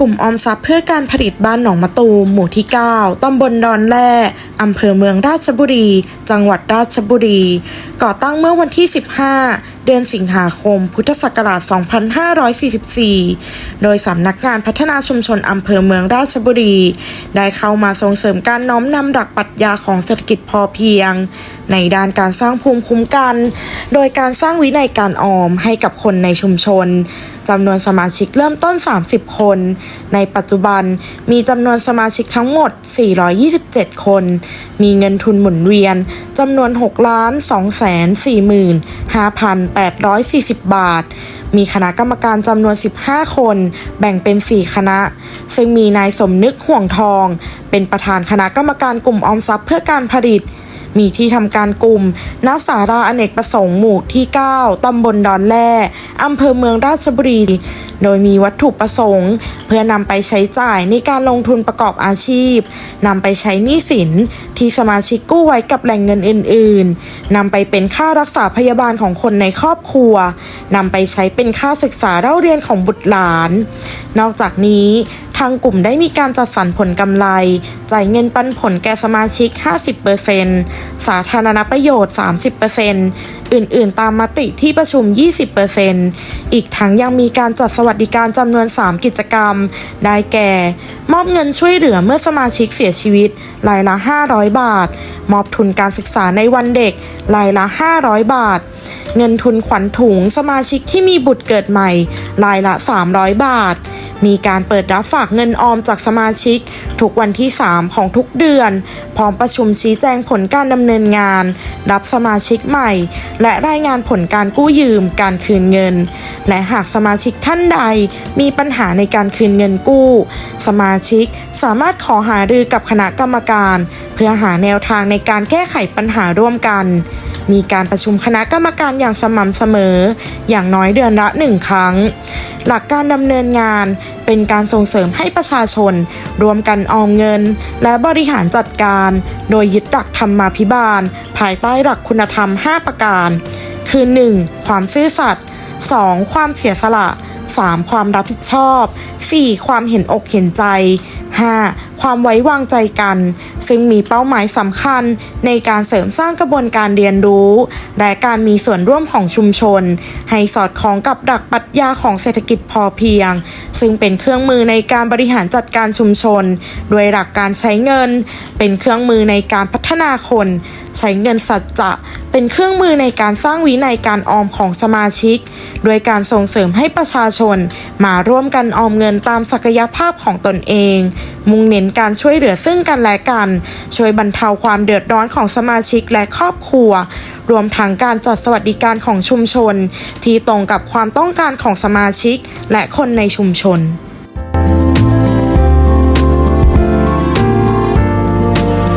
กลุ่มออมทรัพย์เพื่อการผลิตบ้านหนองมะตูมหมู่ที่ 9ตำบลดอนแร่อำเภอเมืองราชบุรี จังหวัดราชบุรี ก่อตั้งเมื่อวันที่ 15 เดือนสิงหาคม พุทธศักราช 2544 โดยสำนักงานพัฒนาชุมชนอำเภอเมืองราชบุรี ได้เข้ามาส่งเสริมการน้อมนำหลักปรัชญาของเศรษฐกิจพอเพียง ในด้านการสร้างภูมิคุ้มกัน โดยการสร้างวินัยการออมให้กับคนในชุมชนจำนวนสมาชิกเริ่มต้น 30 คน ในปัจจุบันมีจำนวนสมาชิกทั้งหมด 427 คน มีเงินทุนหมุนเวียนจำนวน 6 ล้าน 2 แสน45,840 บาท มีคณะกรรมการจำนวน 15 คน แบ่งเป็น 4 คณะ ซึ่งมีนายสมนึกห่วงทอง เป็นประธานคณะกรรมการกลุ่มออมทรัพย์เพื่อการผลิต มีที่ทำการกลุ่มณสาราอเนกประสงค์หมู่ที่ 9 ตำบลดอนแร่อำเภอเมืองราชบุรี โดยมีวัตถุประสงค์ เพื่อนำไปใช้จ่ายในการลงทุนประกอบอาชีพนำไปใช้หนี้สินที่สมาชิกกู้ไว้กับแหล่งเงินอื่น ๆนำไปเป็นค่ารักษาพยาบาลของคนในครอบครัวนำไปใช้เป็นค่าศึกษาเล่าเรียนของบุตรหลาน นอกจากนี้ ทางกลุ่มได้มีการจัดสรรผลกำไร จ่ายเงินปันผลแก่สมาชิก 50%สาธารณประโยชน์ 30%อื่นๆ ตามมติที่ประชุม 20%อีกทั้งยังมีการจัดสวัสดิการจำนวน 3 กิจกรรม ได้แก่ มอบเงินช่วยเหลือเมื่อสมาชิกเสียชีวิต รายละ 500 บาท มอบทุนการศึกษาในวันเด็ก รายละ 500 บาทเงินทุนขวัญถุงสมาชิกที่มีบุตรเกิดใหม่ รายละ 300 บาท มีการเปิดรับฝากเงินออมจากสมาชิก ทุกวันที่ 3 ของทุกเดือน พร้อมประชุมชี้แจงผลการดำเนินงาน รับสมาชิกใหม่ และรายงานผลการกู้ยืม การคืนเงิน และหากสมาชิกท่านใด มีปัญหาในการคืนเงินกู้ สมาชิกสามารถขอหารือกับคณะกรรมการ เพื่อหาแนวทางในการแก้ไขปัญหาร่วมกันมีการประชุมคณะกรรมการอย่างสม่ำเสมอ อย่างน้อยเดือนละหนึ่งครั้ง หลักการดำเนินงาน เป็นการส่งเสริมให้ประชาชน รวมกันออมเงิน และบริหารจัดการ โดยยึดหลักธรรมาภิบาล ภายใต้หลักคุณธรรม 5 ประการ คือ 1. ความซื่อสัตย์ 2. ความเสียสละ 3. ความรับผิดชอบ 4. ความเห็นอกเห็นใจ 5. ความไว้วางใจกัน ซึ่งมีเป้าหมายสำคัญในการเสริมสร้างกระบวนการเรียนรู้ และการมีส่วนร่วมของชุมชน ให้สอดคล้องกับหลักปรัชญาของเศรษฐกิจพอเพียง ซึ่งเป็นเครื่องมือในการบริหารจัดการชุมชน โดยหลักการใช้เงิน เป็นเครื่องมือในการพัฒนาคน ใช้เงินสัจจะเป็นเครื่องมือในการสร้างวินัยการออมของสมาชิก โดยการส่งเสริมให้ประชาชน มาร่วมกันออมเงินตามศักยภาพของตนเอง มุ่งเน้นการช่วยเหลือซึ่งกันและกัน ช่วยบรรเทาความเดือดร้อนของสมาชิกและครอบครัว รวมทั้งการจัดสวัสดิการของชุมชน ที่ตรงกับความต้องการของสมาชิกและคนในชุมชน